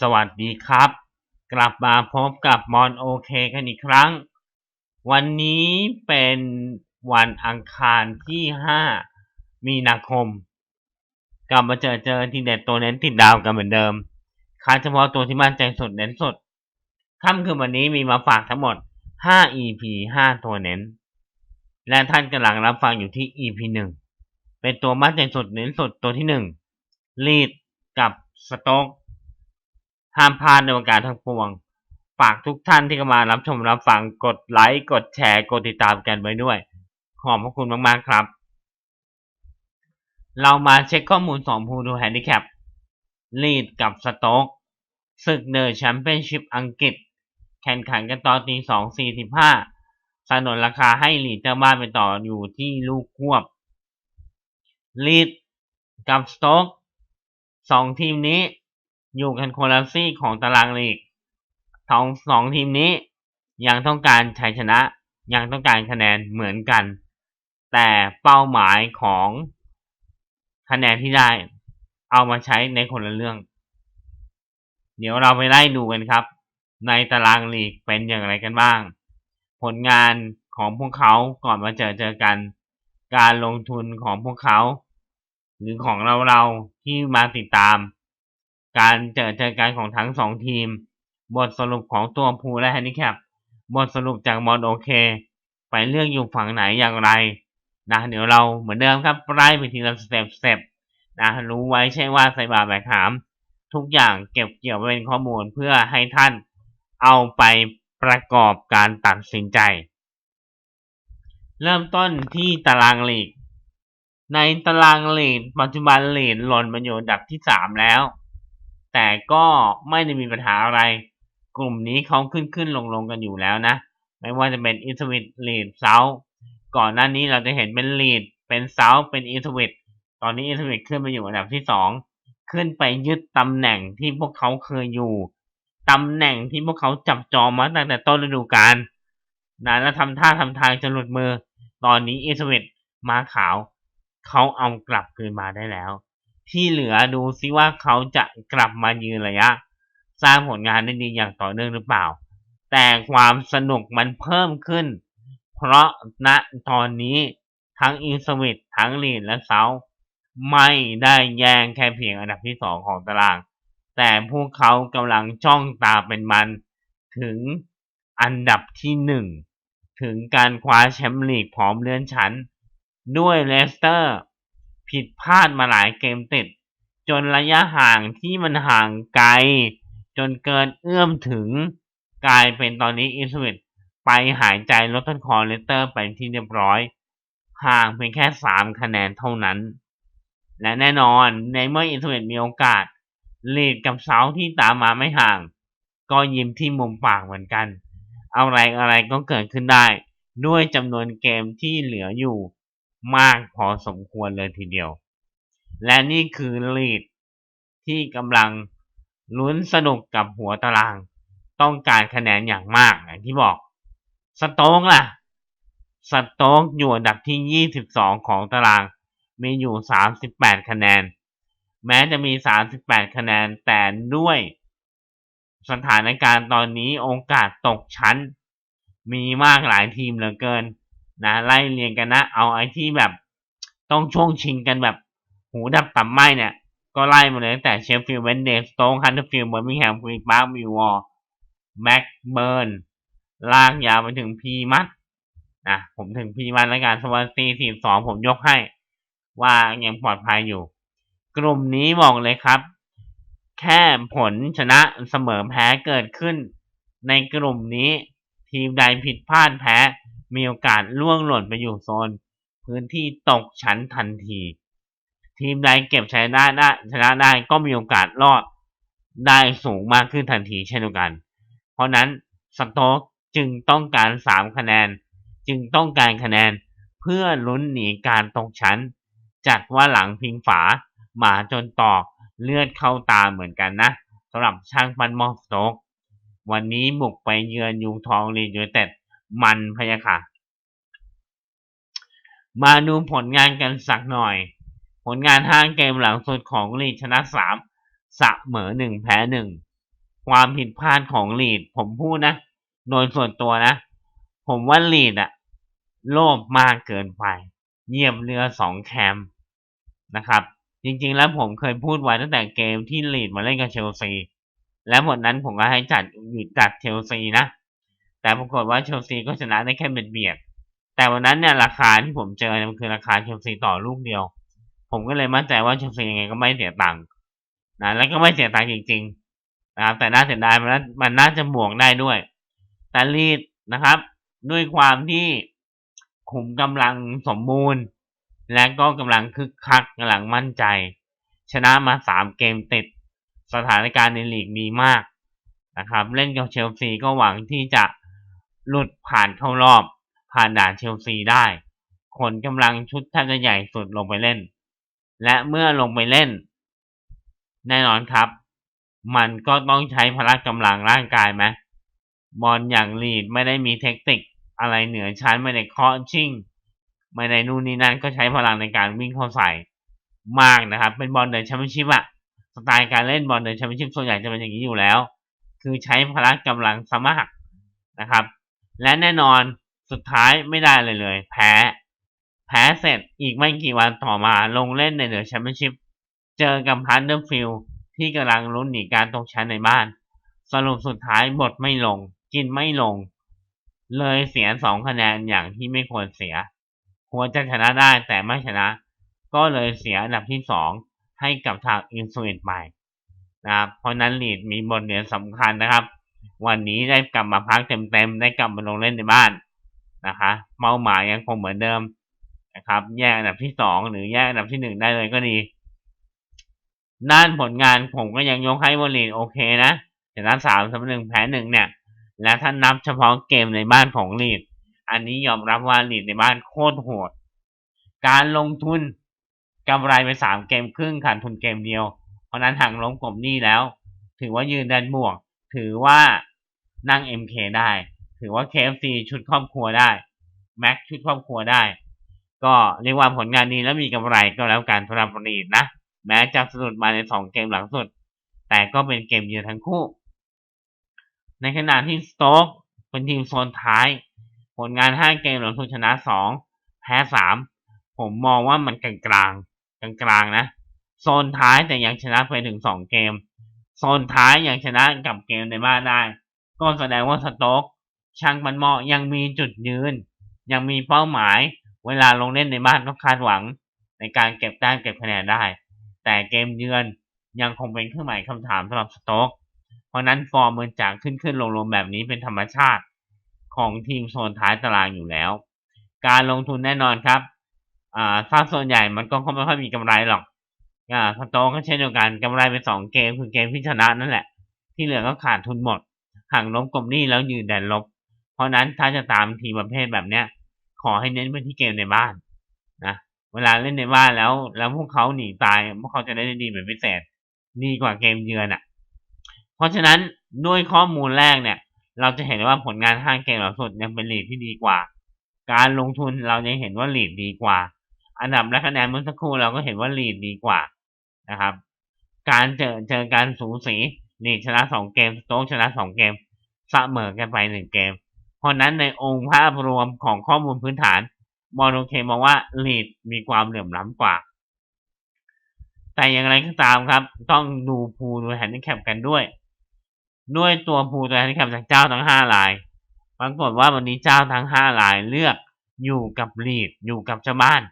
สวัสดีครับ กลับมาพบกับมอนโอเคกันอีกครั้ง วันนี้เป็นวันอังคารที่ 5 มีนาคม กลับมาเจอเจอทีเด็ดตัวเน้นติดดาวกันเหมือนเดิมคัดเฉพาะตัวที่มั่นใจสุดเน้นสุดค่ำคืนวันนี้มีมาฝากทั้งหมด 5 EP 5 ตัวเน้น และท่านกำลังรับฟังอยู่ที่ EP 1 เป็นตัวมั่นใจสุดเน้นสุดตัวที่ 1 ลีดกับสโต๊ก ห้ามพลาดในโอกาสทั้งปวง ฝากทุกท่านที่เข้ามารับชมรับฟังกดไลค์ กดแชร์ กดติดตามกันไว้ด้วย ขอบพระคุณมากๆครับ เรามาเช็คข้อมูลสองภูดูแฮนดิแคปลีดกับสโต๊กศึกเดอะแชมเปี้ยนชิพอังกฤษ แข่งขันกันตอนตีสองสี่สิบห้าสนนราคาให้ลีดเจ้าบ้านไปต่ออยู่ที่ลูกควบลีดกับสโต๊กสองทีมนี้ อยู่กันคนละซีกของตารางลีกทั้งสองทีมนี้ยังต้องการชัยชนะ ยังต้องการคะแนนเหมือนกัน แต่เป้าหมายของคะแนนที่ได้เอามาใช้ในคนละเรื่อง เดี๋ยวเราไปไล่ดูกันครับ ในตารางลีกเป็นอย่างไรกันบ้าง ผลงานของพวกเขาก่อนมาเจอเจอกัน การลงทุนของพวกเขา หรือของเราเราที่มาติดตาม การเจอเจอกันของทั้งสองทีม บทสรุปของตัวพูและแฮนดิแคปบทสรุปจากมอนโอเค ไปเลือกอยู่ฝั่งไหนอย่างไรนะเดี๋ยวเราเหมือนเดิมครับไล่ไปทีละสเต็ปสเต็ปนะรู้ไว้ใช่ว่าใส่บาแบกหาม ทุกอย่างเก็บเกี่ยวไว้เป็นข้อมูลเพื่อให้ท่านเอาไปประกอบการตัดสินใจ เริ่มต้นที่ตารางลีก ในตารางลีกปัจจุบันลีกหล่นมาอยู่อันดับที่สามแล้ว แต่ก็ไม่ได้มีปัญหาอะไร กลุ่มนี้เขาขึ้นขึ้นลงลงกันอยู่แล้วนะ ไม่ว่าจะเป็นอินสวิตลีดเซาก่อนหน้านี้เราจะเห็นเป็นลีดเป็นเซาเป็นอินสวิตตอนนี้อินสวิตขึ้นมาอยู่อันดับที่สองขึ้นไปยึดตำแหน่งที่พวกเขาเคยอยู่ตำแหน่งที่พวกเขาจับจองมาตั้งแต่ต้นฤดูกาลนะแล้วทำท่าทำทางจะหลุดมือ ตอนนี้อินสวิตมาขาว เขาเอากลับคืนมาได้แล้ว ที่เหลือดูซิว่าเขาจะกลับมายืนระยะ สร้างผลงานได้ดีอย่างต่อเนื่องหรือเปล่า แต่ความสนุกมันเพิ่มขึ้น เพราะณตอนนี้ทั้งอินสวิตทั้งลีดและเซาไม่ได้แย่งแค่เพียงอันดับที่สองของตาราง แต่พวกเขากำลังจ้องตาเป็นมัน ถึงอันดับที่หนึ่งถึงการคว้าแชมป์ลีกพร้อมเลื่อนชั้น ด้วยเลสเตอร์ ผิดพลาดมาหลายเกมติด จนระยะห่างที่มันห่างไกล จนเกินเอื้อมถึงกลายเป็นตอนนี้อินสวิตไปหายใจลดต้นคอเลเตอร์ไปที่เรียบร้อย ห่างเพียงแค่สามคะแนนเท่านั้น และแน่นอนในเมื่ออินสวิตมีโอกาสลีดกับเซาที่ตามมาไม่ห่าง ก็ยิ้มที่มุมปากเหมือนกัน อะไรอะไรก็เกิดขึ้นได้ ด้วยจำนวนเกมที่เหลืออยู่ มากพอสมควรเลยทีเดียว และนี่คือลีดที่กำลังลุ้นสนุกกับหัวตาราง ต้องการคะแนนอย่างมากอย่างที่บอกสโต๊กล่ะสโต๊กอยู่อันดับที่ 22 ของตาราง มีอยู่ 38 คะแนน แม้จะมี 38 คะแนนแต่ด้วยสถานการณ์ตอนนี้โอกาสตกชั้น มีมากหลายทีมเหลือเกิน นะไล่เรียงกันนะ เอาไอ้ที่แบบต้องช่วงชิงกันแบบหูดับต่ำไหมเนี่ย ก็ไล่มาเลยตั้งแต่เชฟฟิลด์เวนเดสโตงฮันเดอร์ฟิลด์เบอร์มิงแฮมฟรีบาร์มิวอ์แม็กเบิร์นลากยาวไปถึงพีมัดนะผมถึงพีมัดแล้วกันสวัสดีทีมสองผมยกให้ ว่ายังปลอดภัยอยู่ กลุ่มนี้บอกเลยครับ แค่ผลชนะเสมอแพ้เกิดขึ้น ในกลุ่มนี้ทีมใดผิดพลาดแพ้ มีโอกาสล่วงหล่นไปอยู่โซน พื้นที่ตกชั้นทันที ทีมใดเก็บชนะได้ชนะได้ก็มีโอกาสรอดได้สูงมากขึ้นทันทีเช่นเดียวกัน เพราะนั้นสโต๊กจึงต้องการสามคะแนน จึงต้องการคะแนนเพื่อลุ้นหนีการตกชั้น จัดว่าหลังพิงฝาหมาจนตอกเลือดเข้าตาเหมือนกันนะสำหรับช่างปันมอสโต๊กวันนี้บุกไปเยือนยูทองรียูเต็ด มันพยาค่ะ มาดูผลงานกันสักหน่อย ผลงานห้าเกมหลังสุดของลีชนะสามสะเหมอหนึ่งแพ้หนึ่งความผิดพลาดของลีด ผมพูดนะ โดยส่วนตัวนะ ผมว่าลีดอะโลภมากเกินไปเหยียบเรือสองแคมนะครับ จริงๆแล้วผมเคยพูดไว้ตั้งแต่เกมที่ลีดมาเล่นกับเชลซีแล้ววันนั้นผมก็ให้จัดหยุดจัดเชลซีนะ แต่ปรากฏว่าเชลซีก็ชนะได้แค่เบียดเบียด แต่วันนั้นเนี่ยราคาที่ผมเจอมันคือราคาเชลซีต่อลูกเดียว ผมก็เลยมั่นใจว่าเชลซียังไงก็ไม่เสียตังค์นะแล้วก็ไม่เสียตังค์จริงๆนะครับแต่น่าเสียดายมันน่ามันน่าจะบวกได้ด้วยแต่ลีดนะครับ ด้วยความที่ขุมกำลังสมบูรณ์ และก็กำลังคึกคักกำลังมั่นใจ ชนะมาสามเกมติดสถานการณ์ในลีกดีมากนะครับ เล่นกับเชลซีก็หวังที่จะ หลุดผ่านเข้ารอบ ผ่านด่านเชลซีได้ ขนกำลังชุดท่านจะใหญ่สุดลงไปเล่น และเมื่อลงไปเล่น แน่นอนครับ มันก็ต้องใช้พละกำลังร่างกายไหมบอลอย่างลีดไม่ได้มีเทคนิคอะไรเหนือชั้นไม่ได้เคาะชิ่งไม่ได้นู่นนี่นั่นก็ใช้พลังในการวิ่งเข้าใส่มากนะครับ เป็นบอลเดินแชมเปี้ยนชิพอะสไตล์การเล่นบอลเดินแชมเปี้ยนชิพส่วนใหญ่จะเป็นอย่างนี้อยู่แล้ว คือใช้พละกำลังสมัครนะครับ และแน่นอนสุดท้ายไม่ได้เลยเลย แพ้ แพ้เสร็จอีกไม่กี่วันต่อมาลงเล่นในเดอะแชมเปี้ยนชิพเจอกับฮันเดอร์ฟิลที่กำลังลุ้นหนีการตกชั้นในบ้าน สรุปสุดท้ายบทไม่ลง กินไม่ลง เลยเสียสองคะแนนอย่างที่ไม่ควรเสีย ควรจะชนะได้แต่ไม่ชนะ ก็เลยเสียอันดับที่สองให้กับทางอินซูเอนไปนะครับเพราะนั้นลีดมีบทเรียนสำคัญนะครับ วันนี้ได้กลับมาพักเต็มๆได้กลับมาลงเล่นในบ้านนะคะเป้าหมายยังคงเหมือนเดิมนะครับ แยกอันดับที่สองหรือแยกอันดับที่หนึ่งได้เลยก็ดี ด้านผลงานผมก็ยังยกให้วอลีนโอเคนะชนะสามเสมอหนึ่งแพ้หนึ่งเนี่ย และถ้านับเฉพาะเกมในบ้านของลีด อันนี้ยอมรับว่าลีดในบ้านโคตรโหด การลงทุนกำไรไปสามเกมครึ่งขาดทุนเกมเดียว เพราะนั้นหักล้มกลมนี้แล้ว ถือว่ายืนดันบวก ถือว่านั่ง MK ได้ ถือว่า KFC ชุดครอบครัวได้ Mac ชุดครอบครัวได้ ก็เรียกว่าผลงานดีและมีกำไรก็แล้วกันสำหรับลีดนะ แม้จะสะดุดมาในสองเกมหลังสุด แต่ก็เป็นเกมเยือนทั้งคู่ ในขณะที่สโต๊กเป็นทีมโซนท้าย ผลงาน 5 เกมหลังสุดชนะ 2 แพ้ 3 ผมมองว่ามันกลางกลางกลางกลางๆนะ โซนท้ายแต่ยังชนะไปถึง 2 เกม โซนท้ายยังชนะกับเกมในบ้านได้ ก็แสดงว่าสโต๊กช่างมันเหมาะยังมีจุดยืน ยังมีเป้าหมาย เวลาลงเล่นในบ้านก็คาดหวัง ในการเก็บแต้มเก็บคะแนนได้ แต่เกมเยือนยังคงเป็นเครื่องหมายคำถามสำหรับสโต๊กเพราะนั้นฟอร์มมันจากขึ้นขึ้นลงลงแบบนี้เป็นธรรมชาติของทีมโซนท้ายตารางอยู่แล้ว การลงทุนแน่นอนครับ อ่าถ้าส่วนใหญ่มันก็ไม่ค่อยมีกำไรหรอก อ่าสโตก็เช่นเดียวกันกำไรไปสองเกมคือเกมที่ชนะนั่นแหละ ที่เหลือก็ขาดทุนหมดห่างล้มกลมหนี้แล้วยืนแดนลบ เพราะนั้นถ้าจะตามทีมประเภทแบบเนี้ย ขอให้เน้นไปที่เกมในบ้านนะเวลาเล่นในบ้านแล้ว แล้วพวกเขาหนีตาย พวกเขาจะได้ดีเป็นพิเศษดีกว่าเกมเยือนอะ เพราะฉะนั้นด้วยข้อมูลแรกเนี่ย เราจะเห็นว่าผลงานห้างเกมหลังสุดยังเป็นลีดที่ดีกว่า การลงทุนเรายังเห็นว่าลีดดีกว่า อันดับและคะแนนเมื่อสักครู่เราก็เห็นว่าลีดดีกว่า นะครับ การเจอเจอการสูสีลีดชนะสองเกมโต๊กชนะสองเกมเสมอกันไปหนึ่งเกม เพราะนั้นในองค์ภาพรวมของข้อมูลพื้นฐานบอลโอเคมองว่าลีดมีความเหลื่อมล้ำกว่า แต่อย่างไรก็ตามครับ ต้องดูพูดูแฮนดิแคปกันด้วย ด้วยตัวพูตัวแฮนดิแคปจากเจ้าทั้งห้ารายปรากฏว่าวันนี้เจ้าทั้งห้ารายเลือกอยู่กับลีดอยู่กับเจ้าบ้าน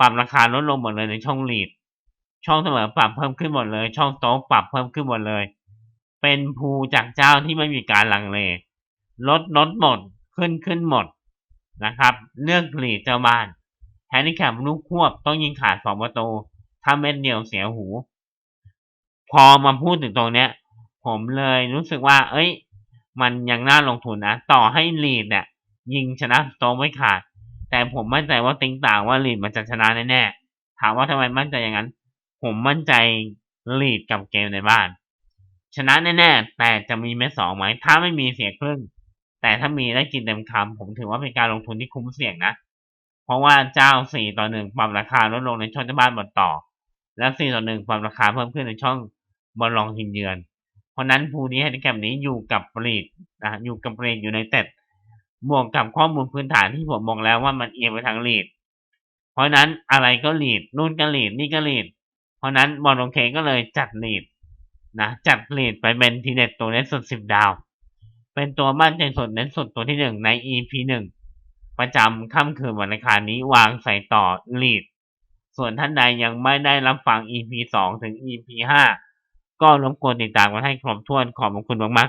ปรับราคาลดลงหมดเลยในช่องลีด ช่องเสมอปรับเพิ่มขึ้นหมดเลย ช่องโต๊ะปรับเพิ่มขึ้นหมดเลย เป็นภูจากเจ้าที่ไม่มีการลังเลลดลดหมดขึ้นขึ้นหมดนะครับ เลือกผลีเจ้าบ้านแฮนดิแคปลูกควบต้องยิงขาดสองประตูถ้าเม็ดเดียวเสียหู พอมาพูดถึงตรงเนี้ย ผมเลยรู้สึกว่า เอ้ย มันยังน่าลงทุนนะต่อให้ลีดเนี่ยยิงชนะโตไม่ขาด แต่ผมมั่นใจว่าติงต่างว่าลีดมันจะชนะแน่ๆถามว่าทำไมมั่นใจอย่างนั้น ผมมั่นใจลีดกับเกมในบ้าน ชนะแน่ๆ แต่จะมีเม็ดสองไหม ถ้าไม่มีเสียครึ่ง แต่ถ้ามีได้กินเต็มคำผมถือว่าเป็นการลงทุนที่คุ้มเสี่ยงนะ เพราะว่าเจ้าสี่ต่อหนึ่งปรับราคาลดลงในช่องเจ้าบ้านบอลต่อ และสี่ต่อหนึ่งปรับราคาเพิ่มขึ้นในช่องบอลรองทีมเยือน เพราะนั้นภูนี้แฮนดิแคปนี้อยู่กับปรีดนะอยู่กับปรีดอยู่ในเต็ดบวกกับข้อมูลพื้นฐานที่ผมบอกแล้วว่ามันเอียงไปทางลีด เพราะนั้นอะไรก็ลีดนู่นก็ลีดนี่ก็ลีด เพราะนั้นบอลโอเคก็เลยจัดลีดนะจัดลีดไปเป็นทีเด็ดตัวเน้นสุดสิบดาว เป็นตัวมั่นใจสุดเน้นสุดตัวที่หนึ่งใน EP หนึ่งประจำค่ำคืนวันอังคารนี้วางใส่ต่อลีด ส่วนท่านใดยังไม่ได้รับฟัง EP สองถึง EP ห้าก็รบกวนติดตามกันให้ครบถ้วนขอบคุณมากๆ